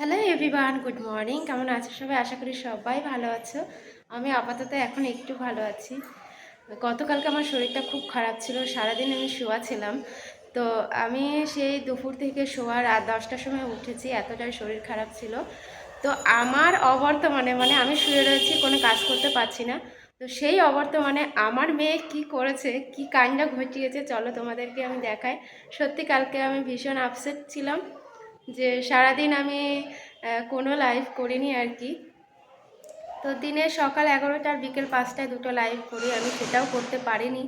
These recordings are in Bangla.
হ্যালো এভরিওয়ান গুড মর্নিং কেমন আছো সবাই? আশা করি সবাই ভালো আছো। আমি আপাতত এখন একটু ভালো আছি। গতকালকে আমার শরীরটা খুব খারাপ ছিল। সারাদিন আমি শোয়া ছিলাম। তো আমি সেই দুপুর থেকে শোয়ার রাত দশটার সময় উঠেছি। এতটাই শরীর খারাপ ছিল। তো আমার অবর্তমানে মানে আমি শুয়ে রয়েছি, কোনো কাজ করতে পারছি না। তো সেই অবর্তমানে আমার মেয়ে কি করেছে, কি কাণ্ড ঘটিয়েছে, চলো তোমাদেরকে আমি দেখাই। সত্যি কালকে আমি ভীষণ আপসেট ছিলাম। যে সারাদিন আমি কোনো লাইভ করিনি আর কি তো দিনে সকাল এগারোটার বিকেল পাঁচটায় দুটো লাইভ করি, আমি সেটাও করতে পারিনি।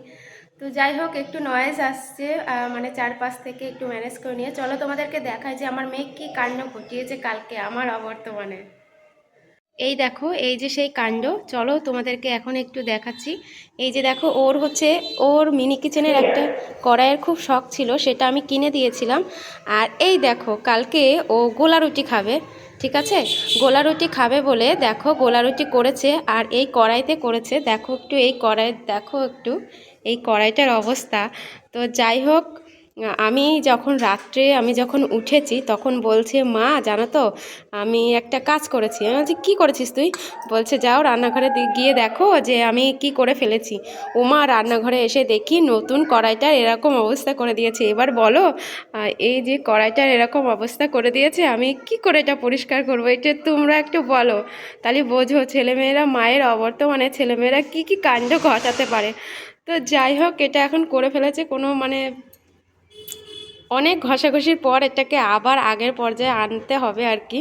তো যাই হোক, একটু নয়েজ আসছে মানে চারপাশ থেকে একটু ম্যানেজ করে নিয়ে। চলো তোমাদেরকে দেখায় যে আমার মেয়ে কী কাণ্ড ঘটিয়েছে কালকে, আমার অবর্তমানে। এই দেখো, এই যে সেই কাণ্ড। চলো তোমাদেরকে এখন একটু দেখাচ্ছি। এই যে দেখো, ওর হচ্ছে, ওর মিনি কিচেনের একটা কড়াইয়ের খুব শখ ছিল, সেটা আমি কিনে দিয়েছিলাম। আর এই দেখো, কালকে ও গোলা রুটি খাবে, ঠিক আছে? গোলা রুটি খাবে বলে দেখো, গোলা রুটি করেছে আর এই কড়াইতে করেছে। দেখো একটু, এই কড়াই, দেখো একটু, এই কড়াইটার অবস্থা। তো যাই হোক আমি যখন রাত্রে, আমি যখন উঠেছি, তখন বলছে, মা, জানো তো, আমি একটা কাজ করেছি। আমি বলছি, কী করেছিস তুই? বলছে, যাও রান্নাঘরে গিয়ে দেখো যে আমি কি করে ফেলেছি। ওমা রান্নাঘরে এসে দেখি নতুন কড়াইটার এরকম অবস্থা করে দিয়েছে। এবার বলো এই যে কড়াইটার এরকম অবস্থা করে দিয়েছে, আমি কি করে এটা পরিষ্কার করব? এটা তোমরা একটু বলো। তাহলে বোঝো, ছেলেমেয়েরা মায়ের অবর্তমানে ছেলেমেয়েরা কি কি কাণ্ড ঘটাতে পারে। তো যাই হোক, এটা এখন করে ফেলেছে, কোনো মানে অনেক ঘষাঘষির পর এটাকে আবার আগের পর্যায়ে আনতে হবে আর কি।